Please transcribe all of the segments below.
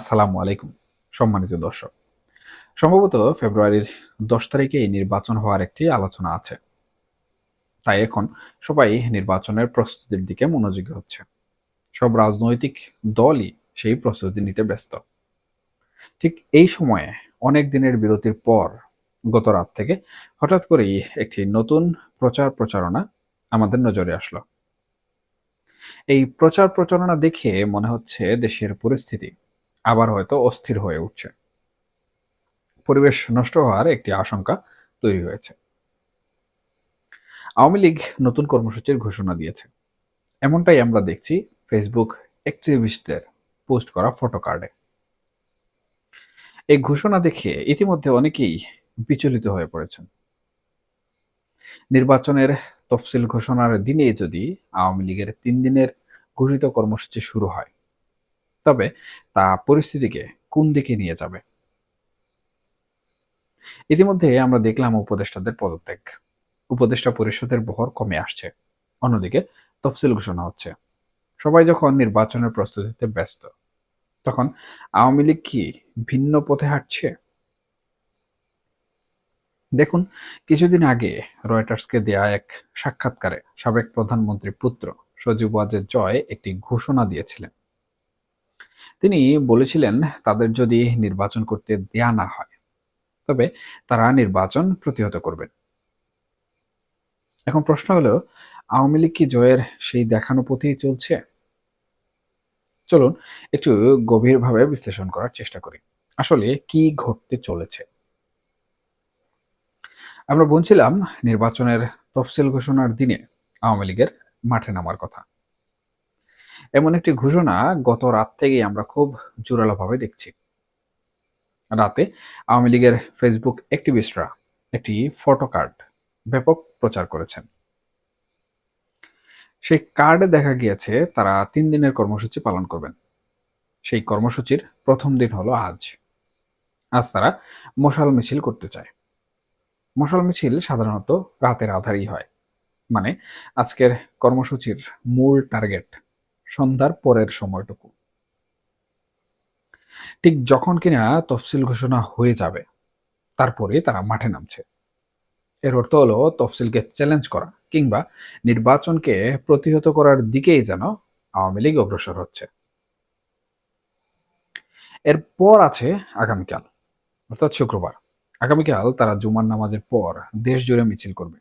আসসালামু আলাইকুম, সম্মানিত দর্শক। সম্ভবত ফেব্রুয়ারির দশ তারিখে এই নির্বাচন হওয়ার একটি আলোচনা আছে। তাই এখন সবাই নির্বাচনের প্রস্তুতির দিকে মনোযোগী হচ্ছে। সব রাজনৈতিক দলই সেই প্রস্তুতি নিতে ব্যস্ত। ঠিক এই সময়ে অনেক দিনের বিরতির পর গত রাত থেকে হঠাৎ করেই একটি নতুন প্রচার প্রচারণা আমাদের নজরে আসলো। এই প্রচার প্রচারণা দেখে মনে হচ্ছে দেশের পরিস্থিতি আবার হয়তো অস্থির হয়ে উঠছে। পরিবেশ নষ্ট হওয়ার একটি আশঙ্কা তৈরি হয়েছে। আওয়ামী লীগ নতুন কর্মসূচির ঘোষণা দিয়েছে। এমনটাই আমরা দেখছি ফেসবুক অ্যাক্টিভিস্টদের পোস্ট করা ফটো কার্ডে। এই ঘোষণা দেখে ইতিমধ্যে অনেকেই বিচলিত হয়ে পড়েছেন। নির্বাচনের তফসিল ঘোষণার দিনে যদি আওয়ামী লীগের তিন দিনের ঘোষিত কর্মসূচি শুরু হয় তবে তা পরিস্থিতিকে কোন দিকে নিয়ে যাবে? ইতিমধ্যে আমরা দেখলাম উপদেষ্টাদের পদত্যাগ। উপদেষ্টা পরিষদের বহর কমে আসছে। অন্যদিকে তফসিল ঘোষণা হচ্ছে। সবাই যখন নির্বাচনের প্রস্তুতিতে ব্যস্ত, তখন আওয়ামী লীগ কি ভিন্ন পথে হাঁটছে? দেখুন, কিছুদিন আগে রয়টার্সকে দেয়া এক সাক্ষাৎকারে সাবেক প্রধানমন্ত্রী পুত্র সজীব ওয়াজের জয় একটি ঘোষণা দিয়েছিলেন। তিনি বলেছিলেন, তাদের যদি নির্বাচন করতে দেয়া না হয়, তবে তারা নির্বাচন প্রতিহত করবেন এখন প্রশ্ন হলো, আওয়ামী লীগ কি জয়ের সেই দেখানো পথেই চলছে? চলুন একটু গভীরভাবে বিশ্লেষণ করার চেষ্টা করি। আসলে কি ঘটতে চলেছে? আমরা বলছিলাম, নির্বাচনের তফসিল ঘোষণার দিনে আওয়ামী লীগের মাঠে নামার কথা। এমন একটি ঘোষণা গত রাত থেকেই আমরা খুব জোরালোভাবে দেখছি। রাতে আওয়ামী লীগের ফেসবুক অ্যাক্টিভিস্টরা একটি ফটো কার্ড ব্যাপক প্রচার করেছেন। সেই কার্ডে দেখা গিয়েছে, তারা তিন দিনের কর্মসূচি পালন করবেন। সেই কর্মসূচির প্রথম দিন হলো আজ। আজ তারা মশাল মিছিল করতে চায়। মশাল মিছিল সাধারণত রাতের আধারেই হয়। মানে আজকের কর্মসূচির মূল টার্গেট সন্ধ্যার পরের সময়টুকু। ঠিক যখন কিনা তফসিল ঘোষণা হয়ে যাবে, তারপরে তারা মাঠে নামছে। এর অর্থ হলো তফসিলকে চ্যালেঞ্জ করা কিংবা নির্বাচনকে প্রতিহত করার দিকেই যেন আওয়ামী লীগ অগ্রসর হচ্ছে। এরপর আছে আগামীকাল, অর্থাৎ শুক্রবার। আগামীকাল তারা জুমার নামাজের পর দেশ জুড়ে মিছিল করবে।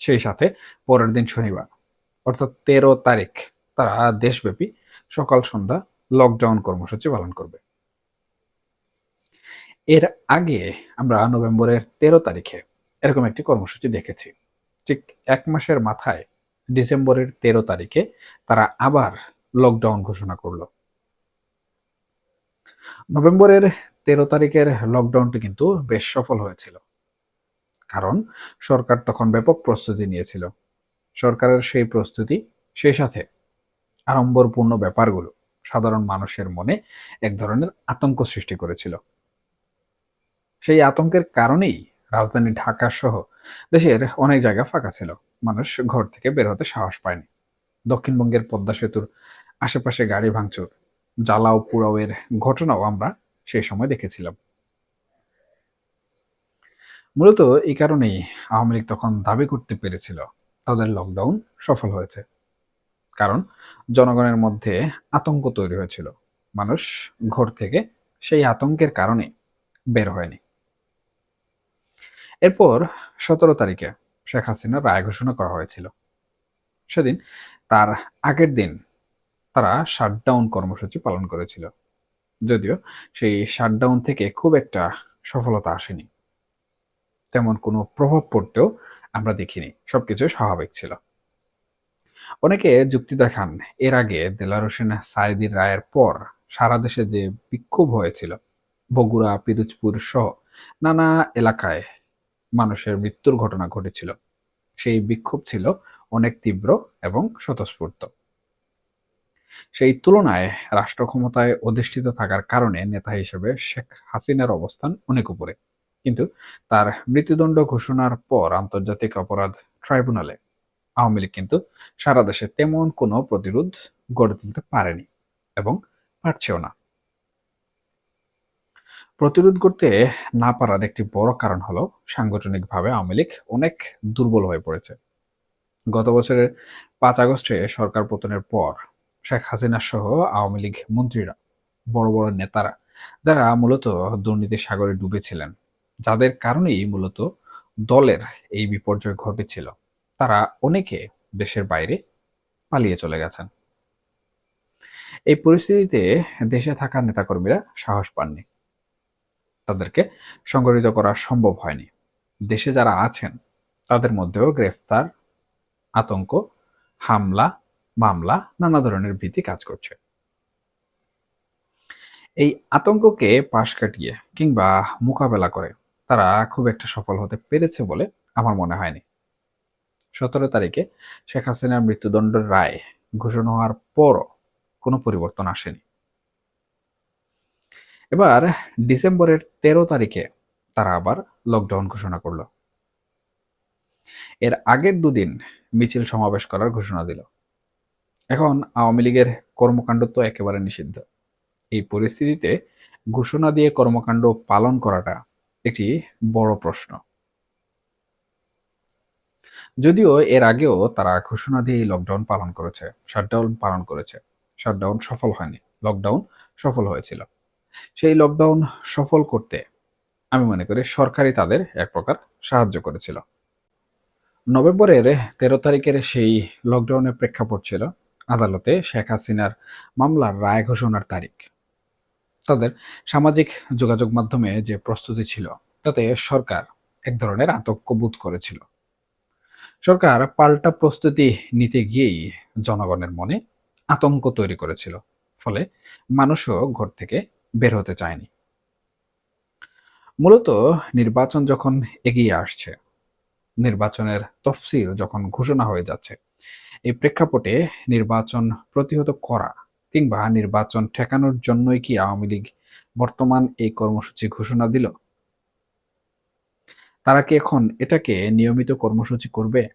সেই সাথে পরের দিন শনিবার, অর্থাৎ তেরো তারিখ। তারা দেশব্যাপী সকাল সন্ধ্যা লকডাউন কর্মসূচি পালন করবে। এর আগে আমরা নভেম্বরের তেরো তারিখে এরকম একটি কর্মসূচি দেখেছি। ঠিক এক মাসের মাথায় ডিসেম্বরের তেরো তারিখে তারা আবার লকডাউন ঘোষণা করল। নভেম্বরের তেরো তারিখের লকডাউনটি কিন্তু বেশ সফল হয়েছিল। কারণ সরকার তখন ব্যাপক প্রস্তুতি নিয়েছিল। সরকারের সেই প্রস্তুতি সেই সাথে আড়ম্বরপূর্ণ ব্যাপারগুলো সাধারণ মানুষের মনে এক ধরনের আতঙ্ক সৃষ্টি করেছিল। সেই আতঙ্কের কারণেই রাজধানী ঢাকা সহ দেশের অনেক জায়গা ফাঁকা ছিল। মানুষ ঘর থেকে বের হতে সাহস পায়নি। দক্ষিণবঙ্গের পদ্মা সেতুর আশেপাশে গাড়ি ভাঙচুর, জ্বালাও পুরাওয়ের ঘটনাও আমরা সেই সময় দেখেছিলাম। মূলত এই কারণেই আওয়ামী লীগ তখন দাবি করতে পেরেছিল, তাদের লকডাউন সফল হয়েছে। কারণ জনগণের মধ্যে আতঙ্ক তৈরি হয়েছিল। মানুষ ঘর থেকে সেই আতঙ্কের কারণে বের হয়নি। এরপর সতেরো তারিখে শেখ হাসিনার রায় ঘোষণা করা হয়েছিল। সেদিন তার আগের দিন তারা শাটডাউন কর্মসূচি পালন করেছিল। যদিও সেই শাটডাউন থেকে খুব একটা সফলতা আসেনি। তেমন কোনো প্রভাব পড়তেও আমরা দেখিনি। সবকিছু স্বাভাবিক ছিল। অনেকে যুক্তি দেখান, এর আগে দেলার হোসেন সাইদির রায়ের পর সারা দেশে যে বিক্ষোভ হয়েছিল, বগুড়া, পিরোজপুর সহ নানা এলাকায় মানুষের মৃত্যুর ঘটনা ঘটেছিল। সেই বিক্ষোভ ছিল অনেক তীব্র এবং স্বতঃস্ফূর্ত। সেই তুলনায় রাষ্ট্র ক্ষমতায় অধিষ্ঠিত থাকার কারণে নেতা হিসেবে শেখ হাসিনার অবস্থান অনেক উপরে। কিন্তু তার মৃত্যুদণ্ড ঘোষণার পর আন্তর্জাতিক অপরাধ ট্রাইব্যুনালে আওয়ামী লীগ কিন্তু সারা দেশে তেমন কোনো প্রতিরোধ গড়ে তুলতে পারেনি এবং পারছেও না। প্রতিরোধ করতে না পারার একটি বড় কারণ হলো সাংগঠনিকভাবে আওয়ামী লীগ অনেক দুর্বল হয়ে পড়েছে। গত বছরের পাঁচ আগস্টে সরকার পতনের পর শেখ হাসিনা সহ আওয়ামী লীগ মন্ত্রীরা, বড় বড় নেতারা, যারা মূলত দুর্নীতির সাগরে ডুবেছিলেন, যাদের কারণেই মূলত দলের এই বিপর্যয় ঘটেছিল। তারা অনেকে দেশের বাইরে পালিয়ে চলে গেছেন। এই পরিস্থিতিতে দেশে থাকা নেতাকর্মীরা সাহস পাননি। তাদেরকে সংগঠিত করা সম্ভব হয়নি। দেশে যারা আছেন, তাদের মধ্যেও গ্রেফতার, আতঙ্ক, হামলা, মামলা, নানা ধরনের ভীতি কাজ করছে। এই আতঙ্ককে পাশ কাটিয়ে কিংবা মোকাবেলা করে তারা খুব একটা সফল হতে পেরেছে বলে আমার মনে হয়নি। সতেরো তারিখে শেখ হাসিনার মৃত্যুদণ্ডের রায় ঘোষণা হওয়ার পরও কোনো পরিবর্তন আসেনি। এবার ডিসেম্বরের তেরো তারিখে তারা আবার লকডাউন ঘোষণা করল। এর আগের দুদিন মিছিল সমাবেশ করার ঘোষণা দিল। এখন আওয়ামী লীগের কর্মকাণ্ড তো একেবারে নিষিদ্ধ। এই পরিস্থিতিতে ঘোষণা দিয়ে কর্মকাণ্ড পালন করাটা একটি বড় প্রশ্ন। যদিও এর আগেও তারা ঘোষণা দিয়ে লকডাউন পালন করেছে শাটডাউন পালন করেছে। শাটডাউন সফল হয়নি লকডাউন সফল হয়েছিল। সেই লকডাউন সফল করতে আমি মনে করি সরকারই তাদের এক প্রকার সাহায্য করেছিল। নভেম্বরের তেরো তারিখের সেই লকডাউনের প্রেক্ষাপট ছিল আদালতে শেখ হাসিনার মামলার রায় ঘোষণার তারিখ। তাদের সামাজিক যোগাযোগ মাধ্যমে যে প্রস্তুতি ছিল, তাতে সরকার এক ধরনের আতঙ্ক বোধ করেছিল। সরকার পাল্টা প্রস্তুতি নিতে গিয়েই জনগণের মনে আতঙ্ক তৈরি করেছিল, ফলে মানুষও ঘর থেকে বের হতে চায়নি। মূলত নির্বাচন যখন এগিয়ে আসছে, নির্বাচনের তফসিল যখন ঘোষণা হয়ে যাচ্ছে, এই প্রেক্ষাপটে নির্বাচন প্রতিহত করা কিংবা নির্বাচন ঠেকানোর জন্যই কি আওয়ামী লীগ বর্তমান এই কর্মসূচি ঘোষণা দিল? তারা কি এখন এটাকে নিয়মিত কর্মসূচি করবে?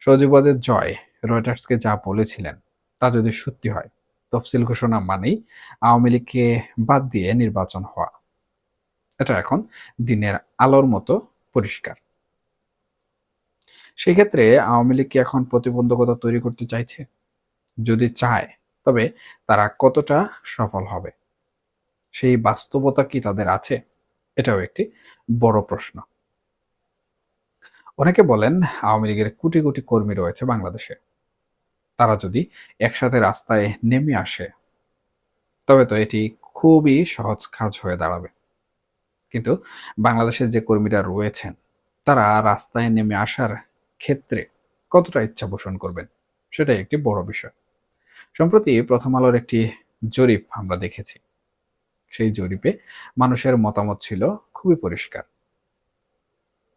সজীবাজের জয়, রয়টার্সকে যা বলেছিলেন, তা যদি সত্যি হয়, তফসিল ঘোষণা মানেই আওয়ামী লীগকে বাদ দিয়ে নির্বাচন হওয়া। এটা এখন দিনের আলোর মতো পরিষ্কার। সেই ক্ষেত্রে আওয়ামী লীগ কি এখন প্রতিবন্ধকতা তৈরি করতে চাইছে? যদি চায়, তবে তারা কতটা সফল হবে? সেই বাস্তবতা কি তাদের আছে? এটাও একটি বড় প্রশ্ন। অনেকে বলেন আওয়ামী লীগের কোটি কোটি কর্মী রয়েছে বাংলাদেশে। তারা যদি একসাথে রাস্তায় নেমে আসে, তবে তো এটি খুবই সহজ কাজ হয়ে দাঁড়াবে। কিন্তু বাংলাদেশের যে কর্মীরা রয়েছেন, তারা রাস্তায় নেমে আসার ক্ষেত্রে কতটা ইচ্ছা পোষণ করবেন, সেটাই একটি বড় বিষয়। সম্প্রতি প্রথম আলোর একটি জরিপ আমরা দেখেছি। সেই জরিপে মানুষের মতামত ছিল খুবই পরিষ্কার।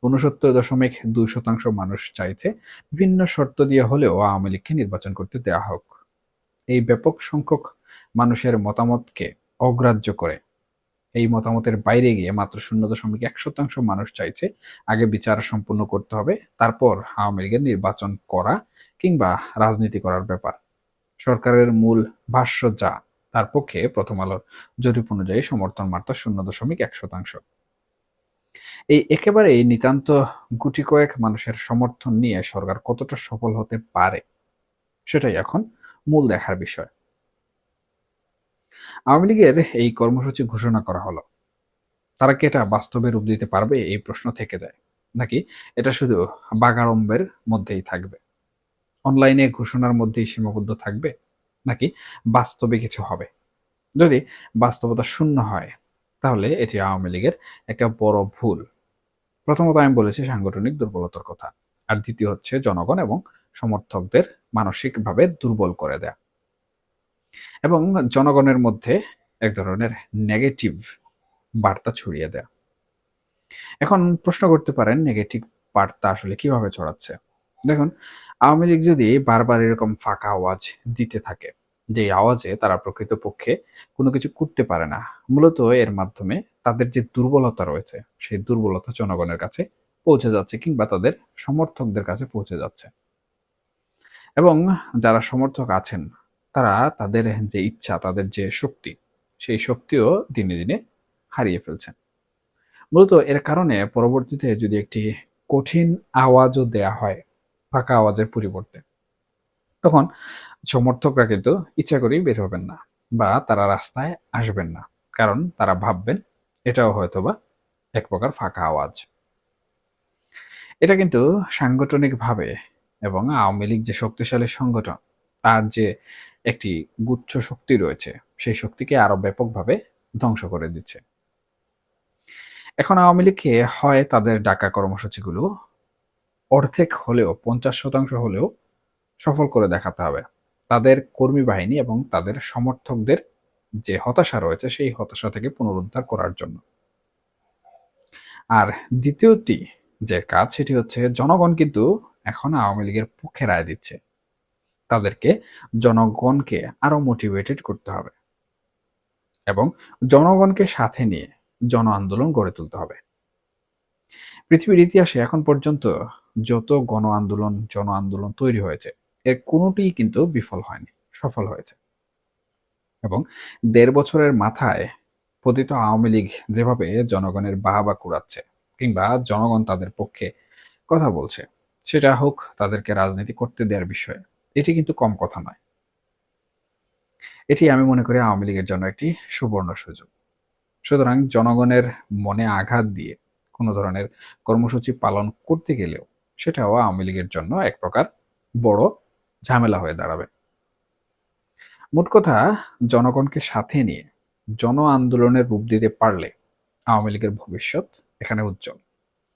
উনসত্তর দশমিক দুই শতাংশ মানুষ চাইছে বিভিন্ন শর্ত দিয়ে হলেও আওয়ামী লীগকে নির্বাচন করতে দেওয়া হোক। এই ব্যাপক সংখ্যক মানুষের মতামতকে অগ্রাহ্য করে। এই মতামতের বাইরে গিয়ে মাত্র শূন্য দশমিক এক শতাংশ মানুষ চাইছে আগে বিচার সম্পূর্ণ করতে হবে, তারপর আওয়ামী লীগের নির্বাচন করা কিংবা রাজনীতি করার ব্যাপার। সরকারের মূল ভাষ্য যা তার পক্ষে প্রথম আলোর জরিপ অনুযায়ী সমর্থন মাত্র শূন্য দশমিক এক শতাংশ। এই একেবারেই নিতান্ত গুটি কয়েক মানুষের সমর্থন নিয়ে সরকার কতটা সফল হতে পারে, সেটাই এখন মূল দেখার বিষয়। আওয়ামী লীগের এই কর্মসূচি ঘোষণা করা হলো। তারা কি এটা বাস্তবে রূপ দিতে পারবে, এই প্রশ্ন থেকে যায়। নাকি এটা শুধু বাগাড়ম্বের মধ্যেই থাকবে? অনলাইনে ঘোষণার মধ্যেই সীমাবদ্ধ থাকবে? নাকি বাস্তবে কিছু হবে? যদি বাস্তবতা শূন্য হয়, তাহলে এটি আওয়ামী লীগের একটা বড় ভুল। প্রথমত আমি বলেছি সাংগঠনিক দুর্বলতার কথা, আর দ্বিতীয় হচ্ছে জনগণ এবং সমর্থকদের মানসিকভাবে দুর্বল করে দেয়া। এবং জনগণের মধ্যে এক ধরনের নেগেটিভ বার্তা ছড়িয়ে দেয়া। এখন প্রশ্ন করতে পারেন নেগেটিভ বার্তা আসলে কীভাবে ছড়াচ্ছে? দেখুন, আওয়ামী লীগ যদি বারবার এরকম ফাঁকা আওয়াজ দিতে থাকে, যে আওয়াজে তারা প্রকৃতপক্ষে কোনো কিছু করতে পারে না, মূলত এর মাধ্যমে তাদের যে দুর্বলতা রয়েছে, সেই দুর্বলতা জনগণের কাছে পৌঁছে যাচ্ছে কিংবা তাদের সমর্থকদের কাছে পৌঁছে যাচ্ছে। এবং যারা সমর্থক আছেন, তারা তাদের যে ইচ্ছা, তাদের যে শক্তি, সেই শক্তিও দিনে দিনে হারিয়ে ফেলছেন। মূলত এর কারণে পরবর্তীতে যদি একটি কঠিন আওয়াজও দেয়া হয় ফাঁকা আওয়াজের পরিবর্তে। তখন সমর্থকরা কিন্তু ইচ্ছা করেই বের হবেন না বা তারা রাস্তায় আসবেন না, কারণ তারা ভাববেন এটাও হয়তোবা এক প্রকার ফাঁকা আওয়াজ। এটা কিন্তু সাংগঠনিকভাবে এবং আওয়ামী লীগ যে শক্তিশালী সংগঠন, তার যে একটি গুচ্ছ শক্তি রয়েছে, সেই শক্তিকে আরও ব্যাপকভাবে ধ্বংস করে দিচ্ছে। এখন আওয়ামী লীগকে হয় তাদের ডাকা কর্মসূচিগুলো অর্ধেক হলেও, পঞ্চাশ শতাংশ হলেও সফল করে দেখাতে হবে। তাদের কর্মী বাহিনী এবং তাদের সমর্থকদের যে হতাশা রয়েছে, সেই হতাশা থেকে পুনরুদ্ধার করার জন্য। আর দ্বিতীয়টি যে কাজ, সেটি হচ্ছে জনগণ কিন্তু এখন আওয়ামী লীগের পক্ষে রায় দিচ্ছে। তাদেরকে জনগণকে আরও মোটিভেটেড করতে হবে এবং জনগণকে সাথে নিয়ে জন আন্দোলন গড়ে তুলতে হবে। পৃথিবীর ইতিহাসে এখন পর্যন্ত যত গণ আন্দোলন জন আন্দোলন তৈরি হয়েছে, এর কোনোটিই কিন্তু বিফল হয়নি, সফল হয়েছে। এবং দেড় বছরের মাথায় পতিত আওয়ামী লীগ যেভাবে জনগণের বাহাবা কুড়াচ্ছে কিংবা জনগণ তাদের পক্ষে কথা বলছে, সেটা হোক তাদেরকে রাজনীতি করতে দেওয়ার বিষয়ে, এটি কিন্তু কম কথা নয়। এটি আমি মনে করি আওয়ামী লীগের জন্য একটি সুবর্ণ সুযোগ। সুতরাং জনগণের মনে আঘাত দিয়ে কোনো ধরনের কর্মসূচি পালন করতে গেলেও সেটাও আওয়ামী লীগের জন্য এক প্রকার বড় ঝামেলা হয়ে দাঁড়াবে। মোট কথা, জনগণকে সাথে নিয়ে জন আন্দোলনের রূপ দিতে পারলে আওয়ামী লীগের ভবিষ্যৎ এখানে উজ্জ্বল।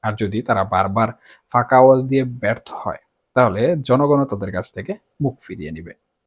আর যদি তারা বারবার ফাঁকা আওয়াজ দিয়ে ব্যর্থ হয়, তাহলে জনগণও তাদের কাছ থেকে মুখ ফিরিয়ে নিবে।